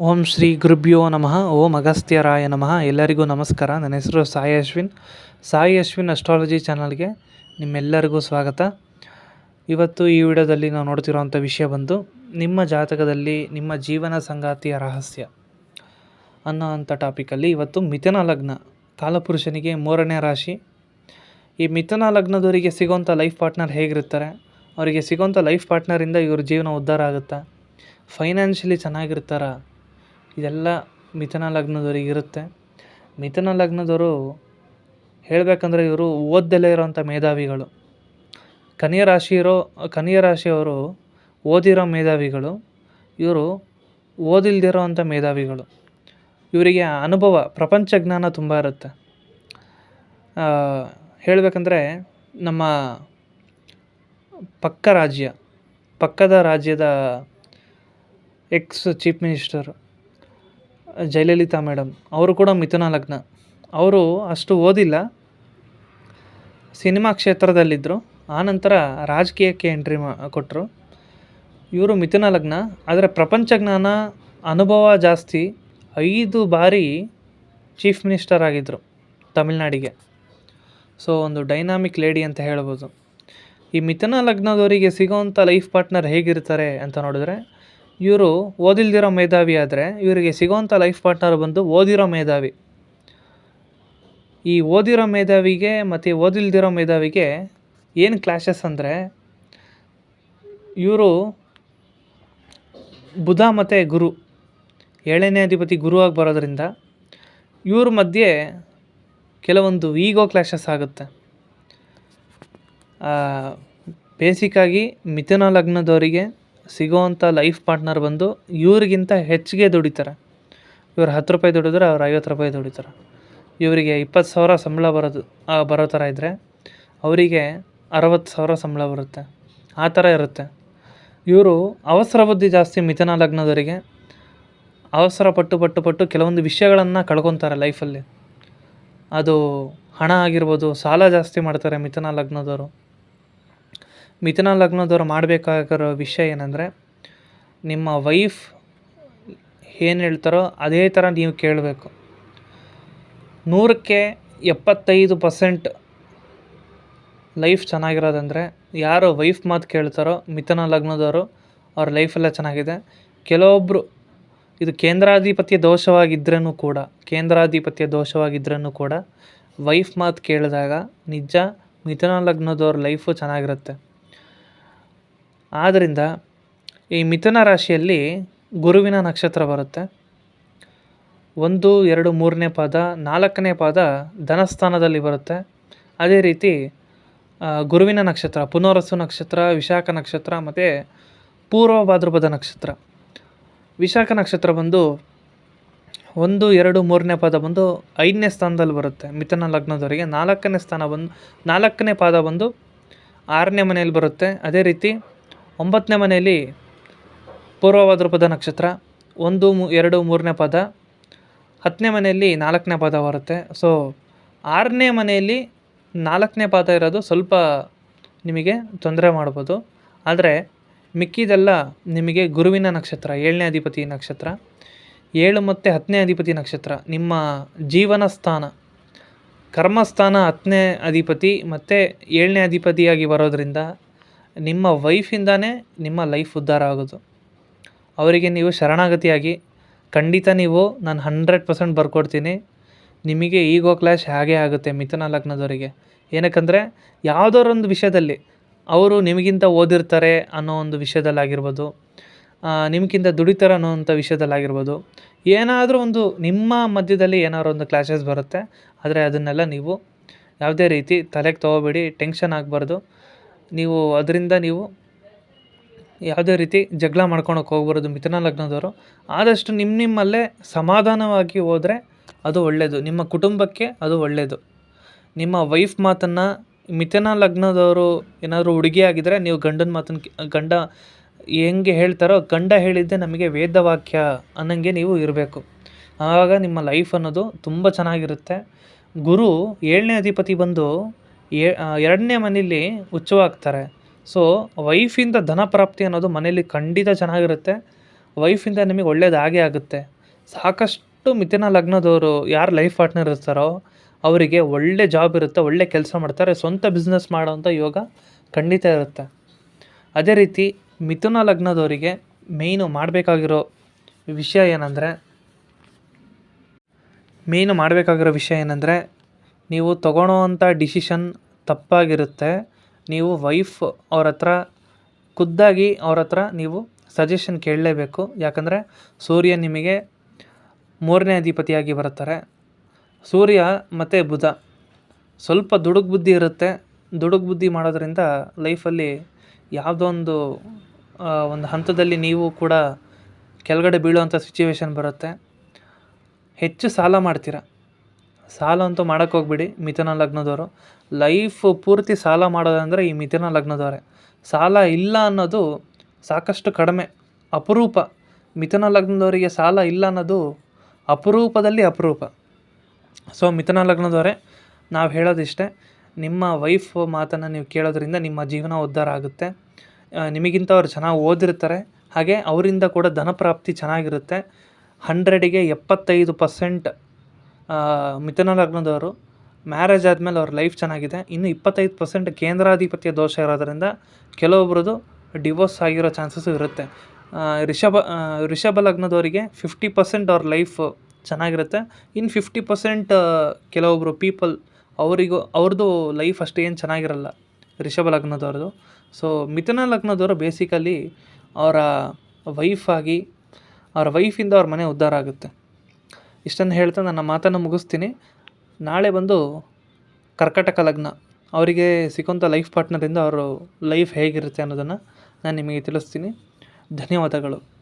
ಓಂ ಶ್ರೀ ಗುರುಭ್ಯೋ ನಮಃ, ಓಂ ಅಗಸ್ತ್ಯರಾಯ ನಮಃ. ಎಲ್ಲರಿಗೂ ನಮಸ್ಕಾರ. ನನ್ನ ಹೆಸರು ಸಾಯಿ ಅಶ್ವಿನ್. ಸಾಯಿ ಅಶ್ವಿನ್ ಅಸ್ಟ್ರಾಲಜಿ ಚಾನಲ್ಗೆ ನಿಮ್ಮೆಲ್ಲರಿಗೂ ಸ್ವಾಗತ. ಇವತ್ತು ಈ ವಿಡಿಯೋದಲ್ಲಿ ನಾವು ನೋಡ್ತಿರುವಂಥ ವಿಷಯ ಬಂದು ನಿಮ್ಮ ಜಾತಕದಲ್ಲಿ ನಿಮ್ಮ ಜೀವನ ಸಂಗಾತಿಯ ರಹಸ್ಯ ಅನ್ನೋ ಅಂಥ ಟಾಪಿಕಲ್ಲಿ ಇವತ್ತು ಮಿಥುನ ಲಗ್ನ, ಕಾಲಪುರುಷನಿಗೆ ಮೂರನೇ ರಾಶಿ. ಈ ಮಿಥುನ ಲಗ್ನದವರಿಗೆ ಸಿಗೋಂಥ ಲೈಫ್ ಪಾರ್ಟ್ನರ್ ಹೇಗಿರ್ತಾರೆ? ಅವರಿಗೆ ಸಿಗೋಂಥ ಲೈಫ್ ಪಾರ್ಟ್ನರಿಂದ ಇವ್ರ ಜೀವನ ಉದ್ಧಾರ ಆಗುತ್ತಾ? ಫೈನಾನ್ಷಿಯಲಿ ಚೆನ್ನಾಗಿರ್ತಾರ? ಇದೆಲ್ಲ ಮಿಥುನ ಲಗ್ನದವ್ರಿಗೆ ಇರುತ್ತೆ. ಮಿಥುನ ಲಗ್ನದವರು ಹೇಳಬೇಕಂದ್ರೆ ಇವರು ಓದ್ದಲೇ ಇರೋವಂಥ ಮೇಧಾವಿಗಳು. ಕನ್ಯಾ ರಾಶಿ ಇರೋ ಕನ್ಯಾ ರಾಶಿಯವರು ಓದಿರೋ ಮೇಧಾವಿಗಳು. ಇವರು ಓದಿಲ್ದಿರೋ ಅಂಥ ಮೇಧಾವಿಗಳು. ಇವರಿಗೆ ಅನುಭವ, ಪ್ರಪಂಚ ಜ್ಞಾನ ತುಂಬ ಇರುತ್ತೆ. ಹೇಳಬೇಕಂದ್ರೆ ನಮ್ಮ ಪಕ್ಕ ರಾಜ್ಯ, ಪಕ್ಕದ ರಾಜ್ಯದ ex chief minister Jayalalithaa madam, ಅವರು ಕೂಡ ಮಿಥುನ ಲಗ್ನ. ಅವರು ಅಷ್ಟು ಓದಿಲ್ಲ. ಸಿನಿಮಾ ಕ್ಷೇತ್ರದಲ್ಲಿದ್ದರು ಆನಂತರ ರಾಜಕೀಯಕ್ಕೆ ಎಂಟ್ರಿ ಮಾ ಕೊಟ್ಟರು ಇವರು ಮಿಥುನ ಲಗ್ನ. ಆದರೆ ಪ್ರಪಂಚ ಜ್ಞಾನ ಅನುಭವ ಜಾಸ್ತಿ. ಐದು ಬಾರಿ ಚೀಫ್ ಮಿನಿಸ್ಟರ್ ಆಗಿದ್ದರು ತಮಿಳ್ನಾಡಿಗೆ. ಸೊ, ಒಂದು ಡೈನಾಮಿಕ್ ಲೇಡಿ ಅಂತ ಹೇಳ್ಬೋದು. ಈ ಮಿಥುನ ಲಗ್ನದವರಿಗೆ ಸಿಗೋವಂಥ ಲೈಫ್ ಪಾರ್ಟ್ನರ್ ಹೇಗಿರ್ತಾರೆ ಅಂತ ನೋಡಿದ್ರೆ ಇವರು ಓದಿಲ್ದಿರೋ ಮೇಧಾವಿ ಆದರೆ ಇವರಿಗೆ ಸಿಗೋವಂಥ ಲೈಫ್ ಪಾರ್ಟ್ನರ್ ಬಂದು ಓದಿರೋ ಮೇಧಾವಿ. ಈ ಓದಿರೋ ಮೇಧಾವಿಗೆ ಮತ್ತು ಓದಿಲ್ದಿರೋ ಮೇಧಾವಿಗೆ ಏನು ಕ್ಲಾಶಸ್ ಅಂದರೆ ಇವರು ಬುಧ ಮತ್ತು ಗುರು, ಏಳನೇ ಅಧಿಪತಿ ಗುರುವಾಗಿ ಬರೋದರಿಂದ ಇವ್ರ ಮಧ್ಯೆ ಕೆಲವೊಂದು ಈಗೋ ಕ್ಲಾಶಸ್ ಆಗುತ್ತೆ. ಬೇಸಿಕ್ಕಾಗಿ ಮಿಥುನ ಲಗ್ನದವರಿಗೆ ಸಿಗೋವಂಥ ಲೈಫ್ ಪಾರ್ಟ್ನರ್ ಬಂದು ಇವ್ರಿಗಿಂತ ಹೆಚ್ಚಿಗೆ ದುಡಿತಾರೆ. ಇವ್ರು ಹತ್ತು ರೂಪಾಯಿ ದುಡಿದ್ರೆ ಅವ್ರು ಐವತ್ತು ರೂಪಾಯಿ ದುಡಿತಾರೆ. ಇವರಿಗೆ ಇಪ್ಪತ್ತು ಸಾವಿರ ಸಂಬಳ ಬರೋದು ಬರೋ ಥರ ಇದ್ದರೆ ಅವರಿಗೆ ಅರವತ್ತು ಸಾವಿರ ಸಂಬಳ ಬರುತ್ತೆ. ಆ ಥರ ಇರುತ್ತೆ. ಇವರು ಅವಸರ ಬುದ್ಧಿ ಜಾಸ್ತಿ ಮಿಥನ ಲಗ್ನದವರಿಗೆ ಅವಸರ ಪಟ್ಟು ಪಟ್ಟು ಪಟ್ಟು ಕೆಲವೊಂದು ವಿಷಯಗಳನ್ನು ಕಳ್ಕೊತಾರೆ ಲೈಫಲ್ಲಿ. ಅದು ಹಣ ಆಗಿರ್ಬೋದು, ಸಾಲ ಜಾಸ್ತಿ ಮಾಡ್ತಾರೆ ಮಿಥನ ಲಗ್ನದವರು. ಮಿಥುನ ಲಗ್ನದವ್ರು ಮಾಡಬೇಕಾಗಿರೋ ವಿಷಯ ಏನಂದರೆ, ನಿಮ್ಮ ವೈಫ್ ಏನು ಹೇಳ್ತಾರೋ ಅದೇ ಥರ ನೀವು ಕೇಳಬೇಕು. ನೂರಕ್ಕೆ ಎಪ್ಪತ್ತೈದು ಪರ್ಸೆಂಟ್ ಲೈಫ್ ಚೆನ್ನಾಗಿರೋದಂದರೆ, ಯಾರು ವೈಫ್ ಮಾತು ಕೇಳ್ತಾರೋ ಮಿಥುನ ಲಗ್ನದವರು ಅವ್ರ ಲೈಫೆಲ್ಲ ಚೆನ್ನಾಗಿದೆ. ಕೆಲವೊಬ್ಬರು ಇದು ಕೇಂದ್ರಾಧಿಪತ್ಯ ದೋಷವಾಗಿದ್ರೂ ಕೂಡ, ಕೇಂದ್ರಾಧಿಪತ್ಯ ದೋಷವಾಗಿದ್ರೂ ಕೂಡ, ವೈಫ್ ಮಾತು ಕೇಳಿದಾಗ ನಿಜ ಮಿಥುನ ಲಗ್ನದವ್ರ ಲೈಫು ಚೆನ್ನಾಗಿರುತ್ತೆ. ಆದ್ದರಿಂದ ಈ ಮಿಥುನ ರಾಶಿಯಲ್ಲಿ ಗುರುವಿನ ನಕ್ಷತ್ರ ಬರುತ್ತೆ. ಒಂದು, ಎರಡು, ಮೂರನೇ ಪಾದ, ನಾಲ್ಕನೇ ಪಾದ ಧನಸ್ಥಾನದಲ್ಲಿ ಬರುತ್ತೆ. ಅದೇ ರೀತಿ ಗುರುವಿನ ನಕ್ಷತ್ರ, ಪುನರ್ವಸು ನಕ್ಷತ್ರ, ವಿಶಾಖ ನಕ್ಷತ್ರ, ಮತ್ತು ಪೂರ್ವ ಭಾದ್ರಪದ ನಕ್ಷತ್ರ. ವಿಶಾಖ ನಕ್ಷತ್ರ ಬಂದು ಒಂದು, ಎರಡು, ಮೂರನೇ ಪಾದ ಬಂದು ಐದನೇ ಸ್ಥಾನದಲ್ಲಿ ಬರುತ್ತೆ. ಮಿಥುನ ಲಗ್ನದವರಿಗೆ ನಾಲ್ಕನೇ ಸ್ಥಾನ ಬಂದು, ನಾಲ್ಕನೇ ಪಾದ ಬಂದು ಆರನೇ ಮನೆಯಲ್ಲಿ ಬರುತ್ತೆ. ಅದೇ ರೀತಿ ಒಂಬತ್ತನೇ ಮನೆಯಲ್ಲಿ ಪೂರ್ವ ಭಾದ್ರಪದ ನಕ್ಷತ್ರ, ಒಂದು ಎರಡು, ಮೂರನೇ ಪದ, ಹತ್ತನೇ ಮನೆಯಲ್ಲಿ ನಾಲ್ಕನೇ ಪದ ಬರುತ್ತೆ. ಸೊ ಆರನೇ ಮನೆಯಲ್ಲಿ ನಾಲ್ಕನೇ ಪಾದ ಇರೋದು ಸ್ವಲ್ಪ ನಿಮಗೆ ತೊಂದರೆ ಮಾಡ್ಬೋದು. ಆದರೆ, ಮಿಕ್ಕಿದೆಲ್ಲ ನಿಮಗೆ ಗುರುವಿನ ನಕ್ಷತ್ರ, ಏಳನೇ ಅಧಿಪತಿ ನಕ್ಷತ್ರ, ಏಳು ಮತ್ತು ಹತ್ತನೇ ಅಧಿಪತಿ ನಕ್ಷತ್ರ, ನಿಮ್ಮ ಜೀವನ ಸ್ಥಾನ, ಕರ್ಮಸ್ಥಾನ ಹತ್ತನೇ ಅಧಿಪತಿ ಮತ್ತು ಏಳನೇ ಅಧಿಪತಿಯಾಗಿ ಬರೋದರಿಂದ ನಿಮ್ಮ ವೈಫಿಂದನೇ ನಿಮ್ಮ ಲೈಫ್ ಉದ್ಧಾರ ಆಗೋದು. ಅವರಿಗೆ ನೀವು ಶರಣಾಗತಿಯಾಗಿ ಖಂಡಿತ ನೀವು ನಾನು ಹಂಡ್ರೆಡ್ ಪರ್ಸೆಂಟ್ ಬರ್ಕೊಡ್ತೀನಿ. ನಿಮಗೆ ಈಗೋ ಕ್ಲಾಶ್ ಹಾಗೇ ಆಗುತ್ತೆ ಮಿಥುನ ಲಗ್ನದವರಿಗೆ. ಏನಕ್ಕಂದರೆ ಯಾವುದೋರೊಂದು ವಿಷಯದಲ್ಲಿ ಅವರು ನಿಮಗಿಂತ ಓದಿರ್ತಾರೆ ಅನ್ನೋ ಒಂದು ವಿಷಯದಲ್ಲಾಗಿರ್ಬೋದು ನಿಮಗಿಂತ ದುಡಿತಾರೆ ಅನ್ನೋವಂಥ ವಿಷಯದಲ್ಲಾಗಿರ್ಬೋದು, ಏನಾದರೂ ಒಂದು ನಿಮ್ಮ ಮಧ್ಯದಲ್ಲಿ ಏನಾದ್ರು ಒಂದು ಕ್ಲಾಶಸ್ ಬರುತ್ತೆ, ಆದರೆ ಅದನ್ನೆಲ್ಲ ನೀವು ಯಾವುದೇ ರೀತಿ ತಲೆಗೆ ತೊಗೋಬೇಡಿ ಟೆನ್ಷನ್ ಆಗಬಾರ್ದು. ನೀವು ಅದರಿಂದ ನೀವು ಯಾವುದೇ ರೀತಿ ಜಗಳ ಮಾಡ್ಕೊಳಕ್ಕೆ ಹೋಗ್ಬಾರ್ದು ಮಿಥುನ ಲಗ್ನದವರು. ಆದಷ್ಟು ನಿಮ್ಮ ನಿಮ್ಮಲ್ಲೇ ಸಮಾಧಾನವಾಗಿ ಹೋದರೆ ಅದು ಒಳ್ಳೆಯದು ನಿಮ್ಮ ಕುಟುಂಬಕ್ಕೆ ಅದು ಒಳ್ಳೆಯದು ನಿಮ್ಮ ವೈಫ್ ಮಾತನ್ನು ಮಿಥುನ ಲಗ್ನದವರು ಏನಾದರೂ ಹುಡುಗಿ ಆಗಿದ್ದರೆ ನೀವು ಗಂಡನ ಮಾತನ್ನು ಗಂಡ ಹೆಂಗೆ ಹೇಳ್ತಾರೋ ಗಂಡ ಹೇಳಿದ್ದೆ ನಮಗೆ ವೇದವಾಕ್ಯ ಅನ್ನಂಗೆ ನೀವು ಇರಬೇಕು. ಆವಾಗ ನಿಮ್ಮ ಲೈಫ್ ಅನ್ನೋದು ತುಂಬ ಚೆನ್ನಾಗಿರುತ್ತೆ. ಗುರು ಏಳನೇ ಅಧಿಪತಿ ಬಂದು ಎರಡನೇ ಮನೇಲಿ ಹುಚ್ಚವಾಗ್ತಾರೆ. ಸೊ ವೈಫಿಂದ ಧನ ಪ್ರಾಪ್ತಿ ಅನ್ನೋದು ಮನೇಲಿ ಖಂಡಿತ ಚೆನ್ನಾಗಿರುತ್ತೆ. ವೈಫಿಂದ ನಿಮಗೆ ಒಳ್ಳೇದು ಆಗೇ ಆಗುತ್ತೆ. ಸಾಕಷ್ಟು ಮಿಥುನ ಲಗ್ನದವರು ಯಾರು ಲೈಫ್ ಪಾರ್ಟ್ನರ್ ಇರ್ತಾರೋ, ಅವರಿಗೆ ಒಳ್ಳೆ ಜಾಬ್ ಇರುತ್ತೆ, ಒಳ್ಳೆ ಕೆಲಸ ಮಾಡ್ತಾರೆ, ಸ್ವಂತ ಬಿಸ್ನೆಸ್ ಮಾಡೋವಂಥ ಯೋಗ ಖಂಡಿತ ಇರುತ್ತೆ. ಅದೇ ರೀತಿ ಮಿಥುನ ಲಗ್ನದವರಿಗೆ ಮೇಯ್ನು ಮಾಡಬೇಕಾಗಿರೋ ವಿಷಯ ಏನಂದರೆ ಮೇಯ್ನು ಮಾಡಬೇಕಾಗಿರೋ ವಿಷಯ ಏನಂದರೆ ನೀವು ತಗೊಳ್ಳೋವಂಥ ಡಿಸಿಷನ್ ತಪ್ಪಾಗಿರುತ್ತೆ. ನೀವು ವೈಫ್ ಅವ್ರ ಹತ್ರ, ಖುದ್ದಾಗಿ ಅವ್ರ ಹತ್ರ ನೀವು ಸಜೆಷನ್ ಕೇಳಲೇಬೇಕು. ಯಾಕಂದರೆ ಸೂರ್ಯ ನಿಮಗೆ ಮೂರನೇ ಅಧಿಪತಿಯಾಗಿ ಬರುತ್ತಾರೆ. ಸೂರ್ಯ ಮತ್ತು ಬುಧ. ಸ್ವಲ್ಪ ದುಡುಕು ಬುದ್ಧಿ ಇರುತ್ತೆ. ದುಡುಕು ಬುದ್ಧಿ ಮಾಡೋದ್ರಿಂದ ಲೈಫಲ್ಲಿ ಯಾವುದೋ ಒಂದು ಒಂದು ಹಂತದಲ್ಲಿ ನೀವು ಕೂಡ ಕೆಳಗಡೆ ಬೀಳುವಂಥ ಸಿಚುವೇಶನ್ ಬರುತ್ತೆ. ಹೆಚ್ಚು ಸಾಲ ಮಾಡ್ತೀರ? ಸಾಲ ಅಂತೂ ಮಾಡೋಕ್ಕೆ ಹೋಗ್ಬಿಡಿ, ಮಿಥುನ ಲಗ್ನದವರು. ಲೈಫ್ ಪೂರ್ತಿ ಸಾಲ ಮಾಡೋದಂದರೆ ಈ ಮಿಥುನ ಲಗ್ನದವರೇ. ಸಾಲ ಇಲ್ಲ ಅನ್ನೋದು ಸಾಕಷ್ಟು ಕಡಿಮೆ, ಅಪರೂಪ. ಮಿಥುನ ಲಗ್ನದವರಿಗೆ ಸಾಲ ಇಲ್ಲ ಅನ್ನೋದು ಅಪರೂಪದಲ್ಲಿ ಅಪರೂಪ. ಸೊ, ಮಿಥುನ ಲಗ್ನದವರೇ, ನಾವು ಹೇಳೋದಿಷ್ಟೇ, ನಿಮ್ಮ ವೈಫ್ ಮಾತನ್ನು ನೀವು ಕೇಳೋದ್ರಿಂದ ನಿಮ್ಮ ಜೀವನ ಉದ್ಧಾರ ಆಗುತ್ತೆ. ನಿಮಗಿಂತ ಅವ್ರು ಚೆನ್ನಾಗಿ ಓದಿರ್ತಾರೆ, ಹಾಗೆ ಅವರಿಂದ ಕೂಡ ಧನ ಪ್ರಾಪ್ತಿ ಚೆನ್ನಾಗಿರುತ್ತೆ. ಹಂಡ್ರೆಡಿಗೆ ಎಪ್ಪತ್ತೈದು ಪರ್ಸೆಂಟ್ ಮಿಥುನ ಲಗ್ನದವರು ಮ್ಯಾರೇಜ್ ಆದಮೇಲೆ ಅವ್ರ ಲೈಫ್ ಚೆನ್ನಾಗಿದೆ. ಇನ್ನು ಇಪ್ಪತ್ತೈದು ಪರ್ಸೆಂಟ್ ಕೇಂದ್ರಾಧಿಪತ್ಯ ದೋಷ ಇರೋದರಿಂದ ಕೆಲವೊಬ್ರದ್ದು ಡಿವೋರ್ಸ್ ಆಗಿರೋ ಚಾನ್ಸಸ್ಸು ಇರುತ್ತೆ. ರಿಷಭ ರಿಷಭ ಲಗ್ನದವರಿಗೆ ಫಿಫ್ಟಿ ಪರ್ಸೆಂಟ್ ಅವ್ರ ಲೈಫ್ ಚೆನ್ನಾಗಿರುತ್ತೆ. ಇನ್ನು ಫಿಫ್ಟಿ ಪರ್ಸೆಂಟ್ ಕೆಲವೊಬ್ಬರು ಪೀಪಲ್ ಅವರಿಗೂ, ಅವ್ರದ್ದು ಲೈಫ್ ಅಷ್ಟೇನು ಚೆನ್ನಾಗಿರಲ್ಲ ರಿಷಭ ಲಗ್ನದವ್ರದ್ದು. ಸೊ ಮಿಥುನ ಲಗ್ನದವರು ಬೇಸಿಕಲಿ ಅವರ ವೈಫ್ ಆಗಿ, ಅವ್ರ ವೈಫಿಂದ ಅವ್ರ ಮನೆ ಉದ್ಧಾರ ಆಗುತ್ತೆ. ಇಷ್ಟನ್ನು ಹೇಳ್ತಾ ನನ್ನ ಮಾತನ್ನು ಮುಗಿಸ್ತೀನಿ. ನಾಳೆ ಬಂದು ಕರ್ಕಟಕ ಲಗ್ನ. ಅವರಿಗೆ ಸಿಕ್ಕಂಥ ಲೈಫ್ ಪಾರ್ಟ್ನರಿಂದ ಅವರು ಲೈಫ್ ಹೇಗಿರುತ್ತೆ ಅನ್ನೋದನ್ನು ನಾನು ನಿಮಗೆ ತಿಳಿಸ್ತೀನಿ. ಧನ್ಯವಾದಗಳು.